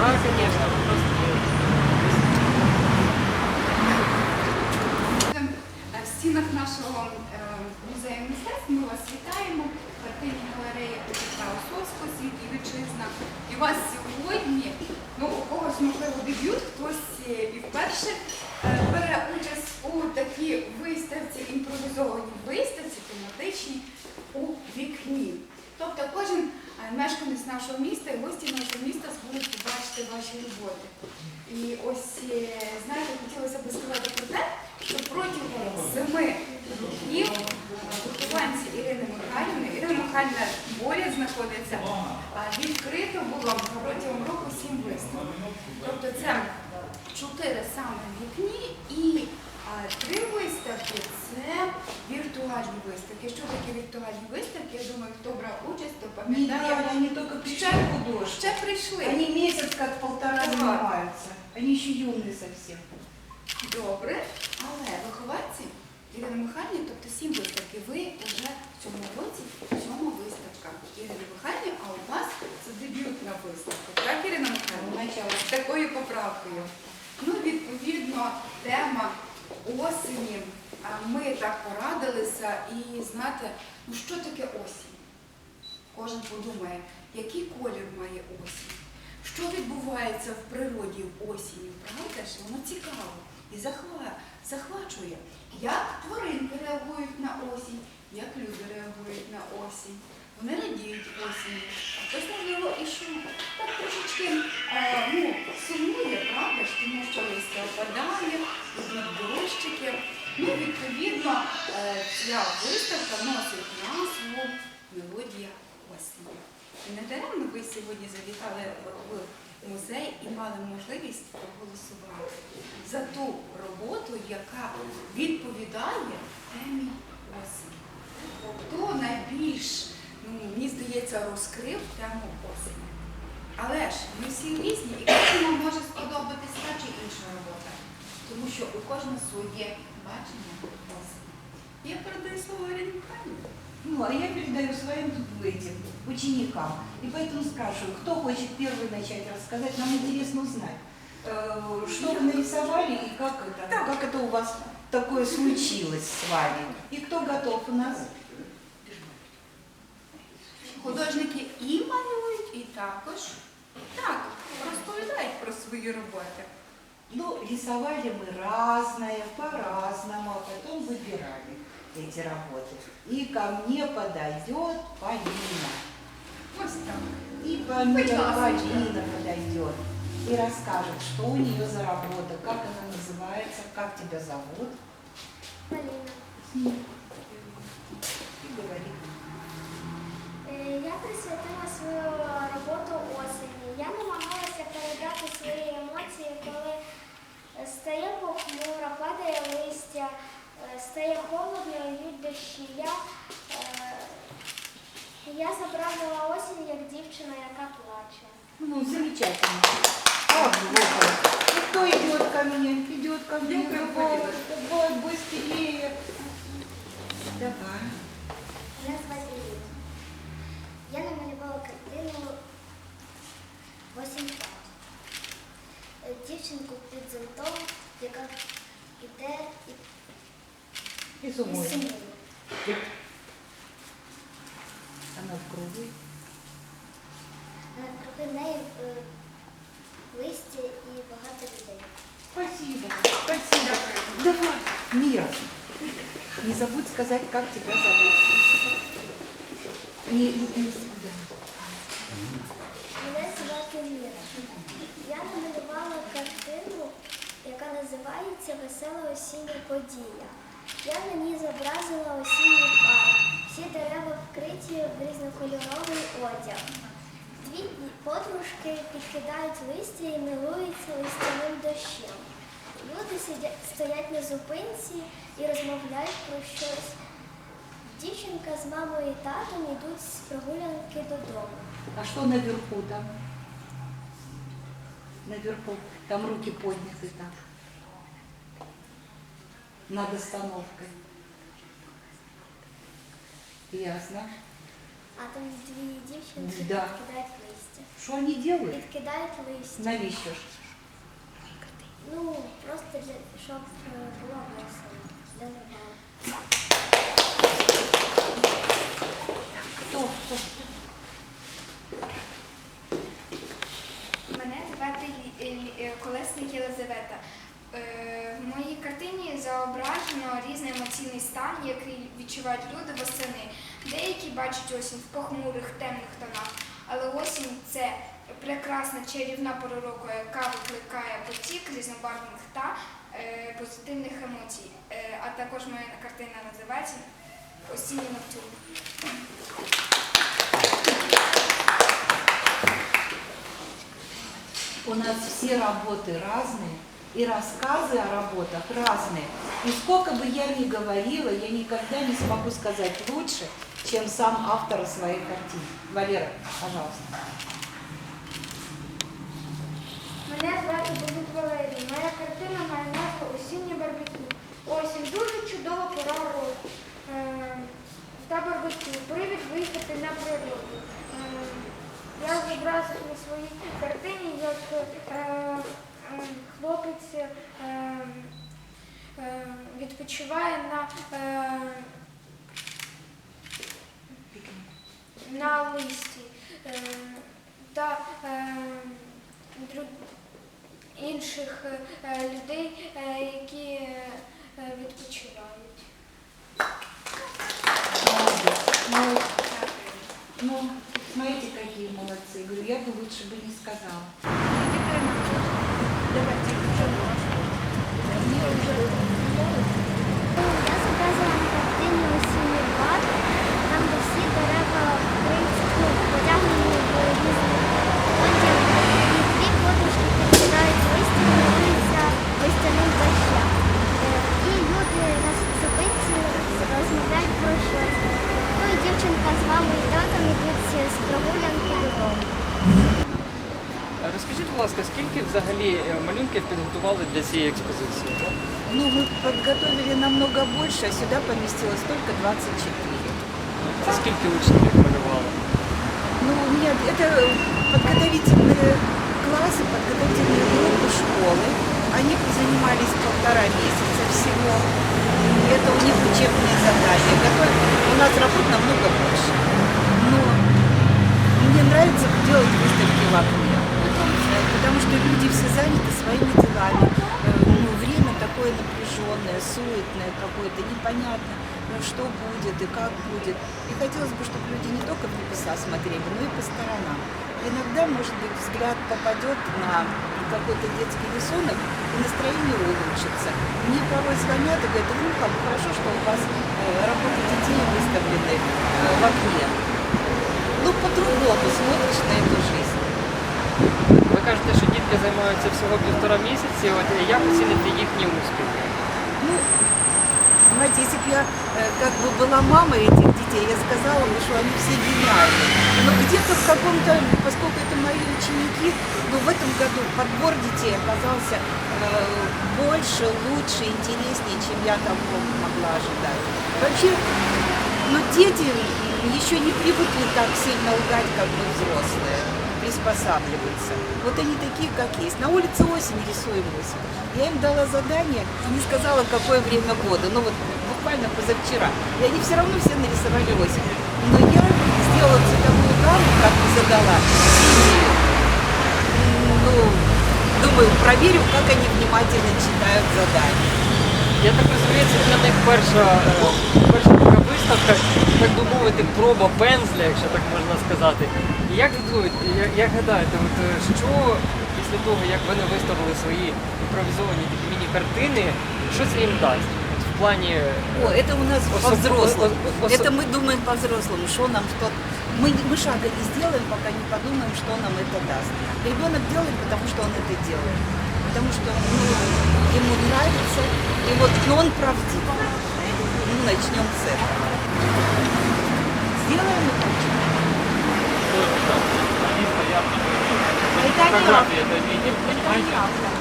Да, конечно, вопрос. В стінах нашого е, музею мистецтв ми вас вітаємо. В картині галереї Петра Осовського «Світ і вітчизна. І у вас сьогодні, ну у когось можливо дебют, хтось е, і вперше е, бере участь у такій виставці, імпровізованій виставці, тематичній у вікні. Тобто кожен е, мешканець нашого міста і гості нашого ваші роботи. І ось, е, знаєте, хотілося б сказати про те, що протягом семи е, вихованці Ірини Михайлівни, Ірина Михайлівна поряд знаходиться, відкрито було протягом року сім виставок. Тобто це чотири саме вікні і а, три виставки це віртуальні виставки. Що таке віртуальні виставки? Я думаю, хто брав участь, то Не пам'ятає. брали, они только пришли Ще- художки. Ще прийшли. Они месяц как полтора Да. занимаются. Они еще юные совсем. Добре, але вихованці Ірини Михайлівни, тобто сім виставки, ви вже в цьому році сьома виставка Ірини Михайлівни, а у вас це дебютна виставка. Так, Ірина Михайлівна? Начало. З такою поправкою. Ну, відповідно, тема осені. Ми так порадилися і знаєте, ну що таке осінь? Кожен подумає, який колір має осінь, що відбувається в природі в осінню, правда ж? Воно цікаво і захвачує, як тваринки реагують на осінь, як люди реагують на осінь. Вони радіють осінню, а хтось, можливо, і що так трошечки е, ну, сумує, правда ж, тому що листя опадає, дощики. Ну, відповідно, е, ця виставка носить назву Мелодія осені. І не даремно ви сьогодні завітали в музей і мали можливість проголосувати за ту роботу, яка відповідає темі осені. Хто найбільш, ну, мені здається, розкрив тему осені. Але ж ми всі різні, і кожному може сподобатись та чи інша робота, тому що у кожного своє бачення осені. Я передаю слово Ірині Михайлівні. Ну, а я передаю своим тут этим ученикам. И поэтому спрашиваю, кто хочет первый начать рассказать, нам интересно узнать, э, что вы нарисовали и как это, как это у вас такое случилось с вами. И кто готов у нас? Художники і малюють, і також так розповідають про свої роботи. Ну, рисовали мы разное, по-разному, а потом выбирали эти работы. И ко мне подойдет Полина. Ось так. И ко мне Будь ласка. Полина подойдет и расскажет, что у нее за работа, как она называется, как тебя зовут. Поліна. И говори. Е, Я присвятила свою роботу осені. Я намагалася передати свої емоції, коли е, стає похмуро, падає листя, е, стає холодно, йдуть дощі. Я, е, я зобразила осінь як дівчина, яка плаче. Ну, замечательно. Как здорово. И кто идет ко мне? Идет ко мне. Приходила. давай, быстрее. Давай. Мене звати Ліна. Я намалювала картину «Осінь плаче». Е, Дівчинку під зонтом, яка йде і И і сумує. А Навкруги неї е, листя і багато людей. Спасибо. Спасибо. Давай. Мира. Не забудь сказать, как тебя зовут. Не, не, не. Мене звати Міра. Я намалювала картину, яка називається Весела осіння подія. Я на ній зобразила осінній парк. Всі дерева вкриті в різнокольоровий одяг. Дві подружки підкидають листя і милуються листяним дощем. Люди сидять, стоять на зупинці і розмовляють про щось. Дівчинка з мамою і татом йдуть з прогулянки додому. А что наверху там? Наверху. Там руки подняты там. Над остановкой. Ясно. А там дві дівчинки Да. відкидають листя. Что они делают? Відкидають листя. Навіщо ж? Ну, просто для, щоб е, було весело. Для забави. Хто? Хто? Мене звати Лі- е, Лі- е, Колесник Єлизавета. Е, В моїй картині зображено різний емоційний стан, який відчувають люди восени. Деякі бачать осінь в похмурих темних тонах, але осінь це прекрасна чарівна пора року, яка викликає потік різнобарвних та е, позитивних емоцій. Е, а також моя картина називається Осінній ноктюрн. У нас все работы разные, и рассказы о работах разные. И сколько бы я ни говорила, я никогда не смогу сказать лучше, чем сам автор своей картины. Валера, пожалуйста. Мене звати Бобик Валерій. Моя картина має назву Осіннє барбекю. Осінь дуже чудова пора року. Е, Та барбекю. Привід виїхати на природу. Е, Я зобразив на своїй картині, як е, е, хлопець е, е, відпочиває на, е, на листі. Е, Та е, друг- інших е, людей, е, які е, відпочивають. Молодец. Ну, ну, смотрите, какие молодцы. Говорю, я бы лучше бы не сказала. Розкажіть, будь ласка, скільки взагалі е, малюнків підготували для цієї експозиції? Ну, мы подготовили намного больше, а сюда поместилось только 24. Це скільки учнів їх малювали? Ну, нет, это подготовительные классы, подготовительные группы школы. Они занимались полтора месяца всего. Это у них учебные задания. Готовят. У нас работ намного больше. Но мне нравится делать выставки в окне. все заняты своими делами. Э, Ну, время такое напряженное, суетное какое-то, непонятно, ну, что будет и как будет. И хотелось бы, чтобы люди не только в небеса смотрели, но и по сторонам. Иногда, может быть, взгляд попадет на какой-то детский рисунок, и настроение улучшится. Мне порой звонят и говорят, ну, как хорошо, что у вас э, работы детей выставлены э, в окне. Ну, по-другому смотришь на эту жизнь Ви кажете, що дітки займаються всього півтора місяці. От е, як оціните їхні успіхи? Ну, понимаете, если бы я э, как бы была мамой этих детей, я сказала бы, что они все гениальны. Но где-то в каком-то, поскольку это мои ученики, ну, в этом году подбор детей оказался э, больше, лучше, интереснее, чем я там могла ожидать. Вообще, ну, дети еще не привыкли так сильно лгать, как мы взрослые приспосабливаются. Вот они такие, как есть. На улице осень рисуем. Я им дала задание не сказала, какое время года. Ну вот буквально позавчера. И они все равно все нарисовали осень. Но я сделала цветовую гамму, как и задала, Ну, думаю, проверю, как они внимательно читают задание. Я так розумію, це для них перша, перша така виставка, так би мовити, проба пензля, якщо так можна сказати. І як ви думаєте, як, як гадаєте, от е, що після того, як вони виставили свої імпровізовані такі міні-картини, що це їм дасть? От в плані О, это у нас Особ- по-взрослому. о- о- особ- Это мы думаем по-взрослому, что нам что мы, мы шага не сделаем, пока не подумаем, что нам это даст. Ребенок делает, потому что он это делает. Потому что ну, ему нравится, и вот, но он правдив. Ну, начнем с этого. Сделаем это? Это не автор. Это не автор.